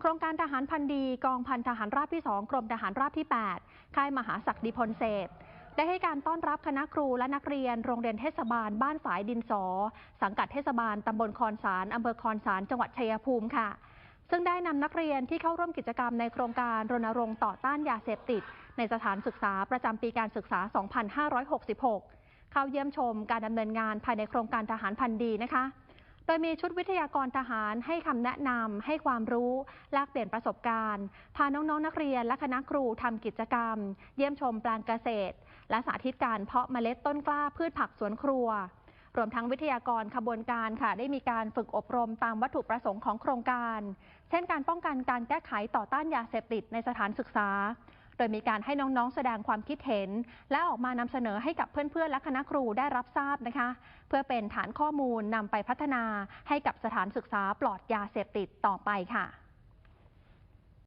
โครงการทหารพันดีกองพันทหารราบที่ 2 กรมทหารราบที่ 8 ค่ายมหาศักดิพลเศษได้ให้การต้อนรับคณะครูและนักเรียนโรงเรียนเทศบาลบ้านฝายดินสอ สังกัดเทศบาลตำบลคอนสารอำเภอคอนสารจังหวัดชัยภูมิค่ะ ซึ่งได้นำนักเรียนที่เข้าร่วมกิจกรรมในโครงการรณรงค์ต่อต้านยาเสพติด ในสถานศึกษาประจำปีการศึกษา 2566 เข้าเยี่ยมชมการดำเนินงานภายในโครงการทหารพันดีนะคะ ดยมีชุดวิทยากรทหารให้คำแนะนำให้ความรู้แลกเปลี่ยนประสบการณ์ พาน้องๆนนักเรียนและคณะครูทำกิจกรรม เยี่ยมชมแปลงเกษตร และสาธิตการเพาะเมล็ดต้นกล้าพืชผักสวนครัว รวมทั้งวิทยากรขบวนการค่ะ ได้มีการฝึกอบรมตามวัตถุประสงค์ของโครงการ เช่นการป้องกันการแก้ไขต่อต้านยาเสพติดในสถานศึกษา โดยมีการให้น้องๆ แสดงความคิดเห็น และออกมานำเสนอให้กับเพื่อนๆ และคณะครูได้รับทราบนะคะ เพื่อเป็นฐานข้อมูลนำไปพัฒนาให้กับสถานศึกษาปลอดยาเสพติดต่อไปค่ะ